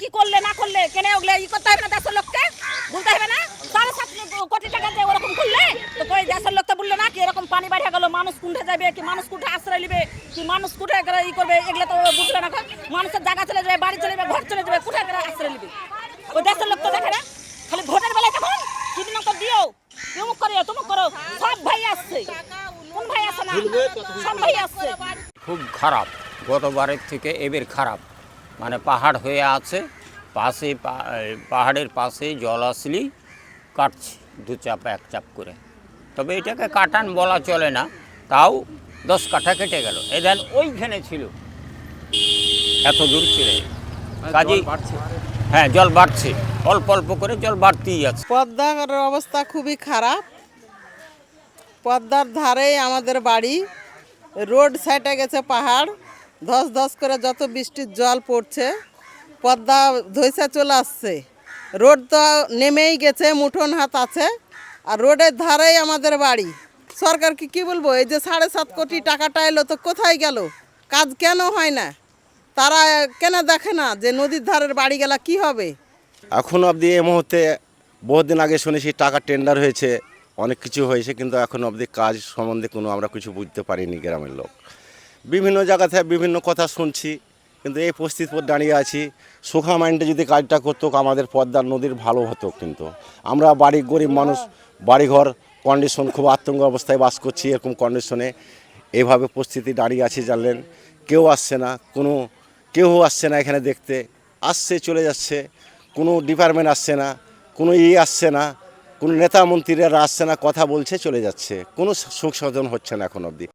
কি করলে, না করলে ই করতে হবে না লোককে? বলতে হবে না? কোটি টাকা ওরকম তো কই বলল না কি এরকম পানি মানুষ যাবে কি মানুষ কুণ্ঠে আশ্রয় নিবে, কি মানুষ কুঠে ই করবে, এগুলো তো বুঝলো না। মানুষের জায়গা চলে যাবে, বাড়ি চলে যাবে ঘর চলে যাবে কুঠে গেলে আশ্রয় নিবে ওই দেশের লোক তো দেখে না খালি ভোটের বেলায় তখন কিডনি তো দিও তুমুক করিও তুমুক করো সব ভাই আসছে কোন ভাই আসছে না সব ভাই আসছে খুব খারাপ। গতবারের থেকে এবার খারাপ। মানে পাহাড় হয়ে আছে পাশে পা- পাহাড়ের পাশে জল আসলেই কাটছে দু চাপ এক চাপ করে। তবে এটাকে কাটান বলা চলে না তাও দশ কাঠা কেটে গেল। এ দেন ওইখানে ছিল। এত দূর ছিল। কাজেই হ্যাঁ জল বাড়ছে। অল্প অল্প করে জল বাড়তেই আছে। পদ্মার অবস্থা খুবই খারাপ। পদ্মার ধারেই আমাদের বাড়ি। রোড সাইডে গেছে পাহাড়, ধস ধস করে যত বৃষ্টির জল পড়ছে, পদ্মা ধৈসা চলে আসছে। রোড তো নেমেই গেছে, মুঠোন হাত আছে, আর রোডের ধারেই আমাদের বাড়ি। সরকারকে কি বলব, এই যে সাড়ে সাত কোটি টাকাটা এলো তো কোথায় গেল? কাজ কেন হয় না? তারা কেন দেখে না যে নদীর ধারের বাড়ি গেলা কি হবে? এখন অবধি এই মুহূর্তে বহুদিন আগে শুনেছি টাকা টেন্ডার হয়েছে। অনেক কিছু হয়েছে, কিন্তু এখন অবধি কাজ সম্বন্ধে কোনো আমরা কিছু বুঝতে পারিনি গ্রামের লোক। বিভিন্ন জায়গা থেকে বিভিন্ন কথা শুনছি, কিন্তু এই পরিস্থিতির পর দাঁড়িয়ে আছি। সুখা মাইন্ডে যদি কাজটা করতো, আমাদের পদ্মার নদীর ভালো হতো কিন্তু। আমরা বাড়ি গরিব মানুষ, বাড়িঘর কন্ডিশন খুব আতঙ্ক অবস্থায় বাস করছি এরকম কন্ডিশনে এইভাবে পরিস্থিতি দাঁড়িয়ে আছে জানলেন, কেউ আসছে না, কোনো, কেউ আসছে না এখানে দেখতে। আসছে, চলে যাচ্ছে, কোনো ডিপার্টমেন্ট আসছে না, কোনো ই আসছে না। কোনো নেতা মন্ত্রীরা আসছে না কথা বলছে, চলে যাচ্ছে। কোনো সুখ সজন হচ্ছে না এখন অবধি।